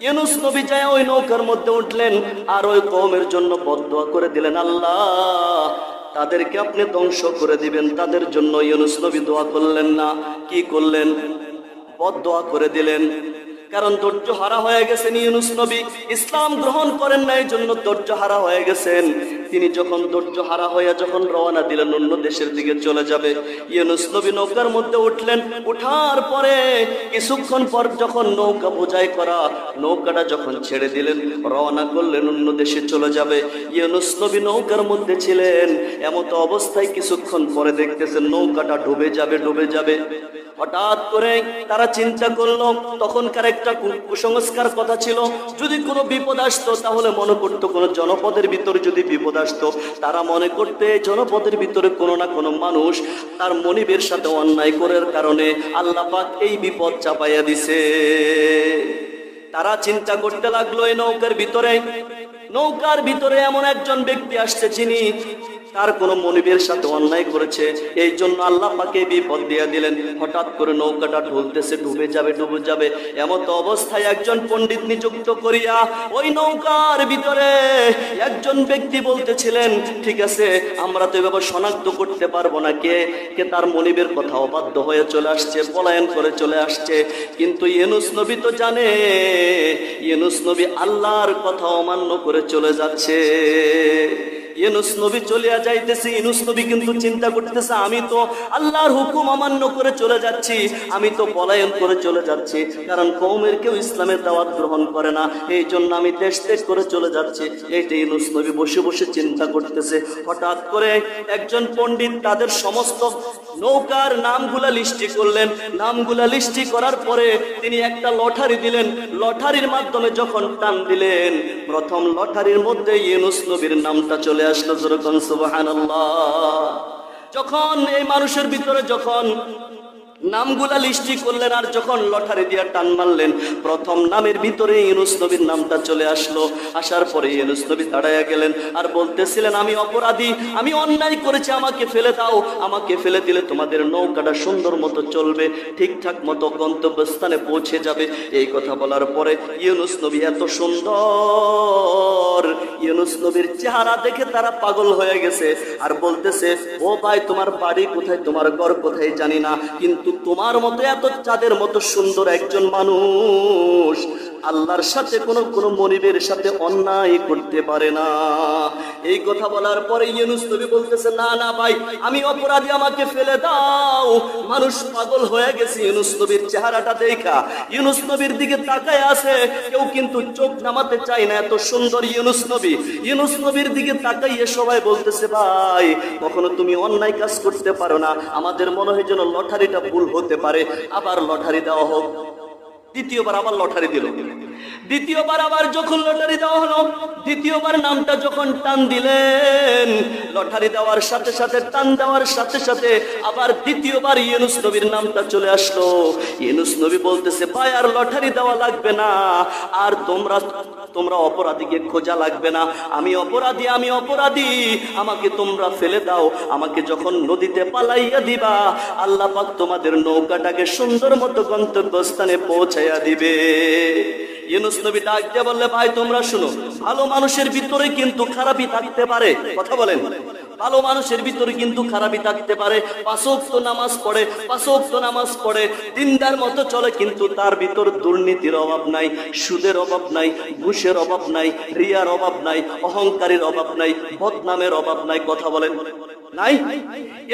ইউনুস নবী যায় ওই নৌকার মধ্যে উঠলেন আর ওই কমের জন্য বদদোয়া করে দিলেন, আল্লাহ, তাদেরকে আপনি ধ্বংস করে দিবেন, তাদের জন্য ইউনুস নবী দোয়া করলেন না। কি করলেন? বদদোয়া করে দিলেন। কারণ ধৈর্য হারা হয়ে গেছেন ইউনুস নবী। ইসলাম গ্রহণ করেন না এই জন্য ধৈর্য হারা হয়ে গেছেন। তিনি যখন ধৈর্য হারা হয়ে যখন রওনা দিলেন, অন্য দেশের দিকে চলে যাবে। ইউনুস নবী নৌকার মধ্যে উঠলেন। উঠার পরে কিছুক্ষণ পর যখন নৌকা বোঝাই করা, নৌকাটা যখন ছেড়ে দিলেন, রওনা করলেন, অন্য দেশে চলে যাবে। ইউনুস নবী নৌকার মধ্যে ছিলেন। এমত অবস্থায় কিছুক্ষণ পরে দেখতেছেন নৌকাটা ডুবে যাবে ডুবে যাবে। হঠাৎ করে তারা চিন্তা করল, তখনকার একটা কুসংস্কার কথা ছিল, যদি কোনো বিপদ আসতো তাহলে মনে করতো কোনো জনপদের ভিতরে যদি বিপদ আসতো, তারা মনে করতে জনপদের ভিতরে কোনো না কোনো মানুষ তার মনিবের সাথে অন্যায় করার কারণে আল্লাহ পাক এই বিপদ চাপাইয়া দিছে। তারা চিন্তা করতে লাগল, এই নৌকার ভিতরে নৌকার ভিতরে এমন একজন ব্যক্তি আসছে যিনি তার কোনো মনিবের সাথে অন্যায় করেছে। এই জন্য আল্লাহ পাকে বিপদ দিয়ে দিলেন। হঠাৎ করে নৌকাটা ঢুলতেছে, ডুবে যাবে ডুবে যাবে। এমত অবস্থায় একজন পণ্ডিত নিযুক্ত করিয়া ওই নৌকার ভিতরে একজন ব্যক্তি বলতেছিলেন, ঠিক আছে, আমরা তো এভাবে শনাক্ত করতে পারব না কে কে তার মনিবের কথা অবাধ্য হয়ে চলে আসছে, পলায়ন করে চলে আসছে। কিন্তু ইয়েনুস নবী তো জানে ইয়েনুস নবী আল্লাহর কথা অমান্য করে চলে যাচ্ছে। ইউনুস নবী চলিয়া যাইতেছে, ইউনুস নবী কিন্তু চিন্তা করতেছে, আমি তো আল্লাহর হুকুম অমান্য করে চলে যাচ্ছি, আমি তো পলায়ন করে চলে যাচ্ছি, কারণ কৌমের কেউ ইসলামের দাওয়াত গ্রহণ করে না, এই জন্য আমি দেশ ত্যাগ করে চলে যাচ্ছি এইটা ইউনুস নবী বসে বসে চিন্তা করতেছে, হঠাৎ করে একজন পণ্ডিত তাদের সমস্ত নৌকার নামগুলা লিস্টি করলেন, নামগুলা লিস্টি করার পরে তিনি একটা লটারি দিলেন, লটারির মাধ্যমে যখন টান দিলেন, প্রথম লটারির মধ্যে ইউনুস নবীর নামটা চলে আসলো যেরকম সুবহানাল্লাহ। যখন এই মানুষের ভিতরে যখন নামগুলা লিস্টি করলেন আর যখন লটারি দিয়া টান মারলেন, প্রথম নামের ভিতরে ইউনুস নবীর নামটা চলে আসলো। আসার পরে ইউনুস নবী দাঁড়াইয়া গেলেন আর বলতেছিলেন, আমি অপরাধী, আমি অন্যায় করেছি, আমাকে ফেলে দাও, আমাকে ফেলে দিলে তোমাদের নৌকাটা সুন্দর মতো চলবে, ঠিকঠাক মতো গন্তব্যস্থানে পৌঁছে যাবে। এই কথা বলার পরে ইউনুস নবী এত সুন্দর ইউনুস নবীর চেহারা দেখে তারা পাগল হয়ে গেছে আর বলতেছে, ও ভাই, তোমার বাড়ি কোথায়? তোমার ঘর কোথায় জানি না। কিন্তু তোমার মতো এত চাঁদের মতো সুন্দর একজন মানুষ আল্লাহর সাথে কোন কোন মনিবের সাথে অন্যায় করতে পারে না। এই কথা বলার পরে ইউনুস নবী বলতেছে, না না ভাই, আমি অপরাধী আমাকে ফেলে দাও। মানুষ পাগল হয়ে গেছে ইউনুস নবীর চেহারাটা দেখা। ইউনুস নবীর দিকে তাকায় আছে, কেউ কিন্তু চোখ নামাতে চায় না, এত সুন্দর ইউনুস নবী। ইউনুস নবীর দিকে তাকাইয়ে সবাই বলতেছে, ভাই, কখনো তুমি অন্যায় কাজ করতে পারো না। আমাদের মনে হয় যেন লটারিটা ভুল হতে পারে। আবার লটারি দেওয়া হোক। দ্বিতীয়বার আবার লটারি দিল। দ্বিতীয়বার আবার যখন লটারি দেওয়া হলো, দ্বিতীয়বার নামটা যখন টান দিলেন, লটারি দেওয়ার সাথে সাথে, টান দেওয়ার সাথে সাথে আবার দ্বিতীয়বার ইউনুস নবীর নামটা চলে আসলো। ইউনুস নবী বলতেছে, ভাই, আর লটারি দেওয়া লাগবে না। আর তোমরা তোমরা অপরাধীকে খোঁজা লাগবে না। আমি অপরাধী আমি অপরাধী। আমাকে তোমরা ফেলে দাও। আমাকে যখন নদীতে পালাইয়া দিবা, আল্লাহ পাক তোমাদের নৌকাটাকে সুন্দর মতো গন্তব্যস্থানে পৌঁছাইয়া দিবে। ইউনুস ভিতরে দিনদার মতো চলে কিন্তু তার ভিতর দুর্নীতির অভাব নাই, সুদের অভাব নাই, ঘুষের অভাব নাই, রিয়ার অভাব নাই, অহংকারের অভাব নাই, বদনামের অভাব নাই। কথা বলেন। নাই?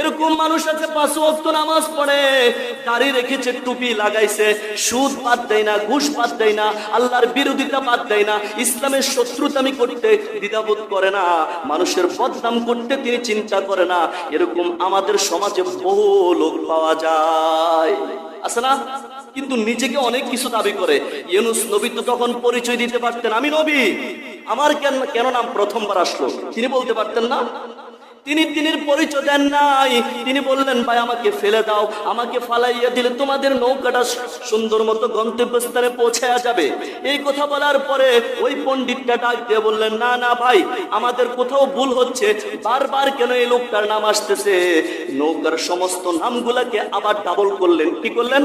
এরকম মানুষ আছে, পাঁচ ওয়াক্ত নামাজ পড়ে, দাড়ি রেখেছে, টুপি লাগাইছে, সুদ বাদ দেয় না, ঘুষ বাদ দেয় না, আল্লাহর বিরোধিতা বাদ দেয় না, ইসলামের শত্রুতামি করতে দ্বিধাবোধ করে না, মানুষের বদনাম করতে তিনি চিন্তা করে না, এরকম আমাদের সমাজে বহু লোক পাওয়া যায়। আছে না? কিন্তু নিজেকে অনেক কিছু দাবি করে। ইউনুস নবী তো তখন পরিচয় দিতে পারতেন, আমি নবী। আমার কেন কেন নাম প্রথমবার আসলো? তিনি বলতে পারতেন না? তিনি তিনির পরিচয় দেন নাই। তিনি বললেন, ভাই, আমাকে ফেলে দাও, আমাকে ফালাইয়া দিলে তোমাদের নৌকাটা সুন্দর মতো গন্তব্যস্থানে পৌঁছায়া যাবে। এই কথা বলার পরে ওই পণ্ডিতটা ডাক দিয়ে বললেন, না না, ভাই, আমাদের কোথাও ভুল হচ্ছে। বারবার কেন এই লোকটার নাম আসতেছে? নৌকার সমস্ত নামগুলাকে আবার ডাবল করলেন। কি করলেন?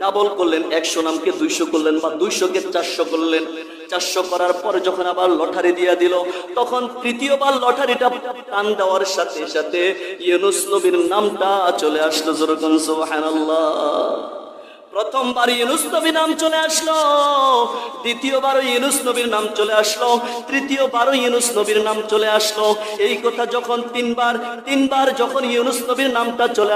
ডাবল করলেন। একশো নামকে দুইশো করলেন বা দুইশোকে চারশো করলেন। চারশো করার পরে যখন আবার লটারি দিয়া দিল, তখন তৃতীয়বার লটারিটা টান দেওয়ার সাথে সাথে ইউনুস নবীর নামটা চলে আসলো যেরকম সুবহানাল্লাহ। প্রথমবার ইউনুস নবীর নাম চলে আসলো, দ্বিতীয়বারও ইউনুস নবীর নাম চলে আসলো, তৃতীয়বারও ইউনুস নবীর নাম চলে আসলো। এই কথা যখন তিনবার তিনবার যখন ইউনুস নবীর নামটা চলে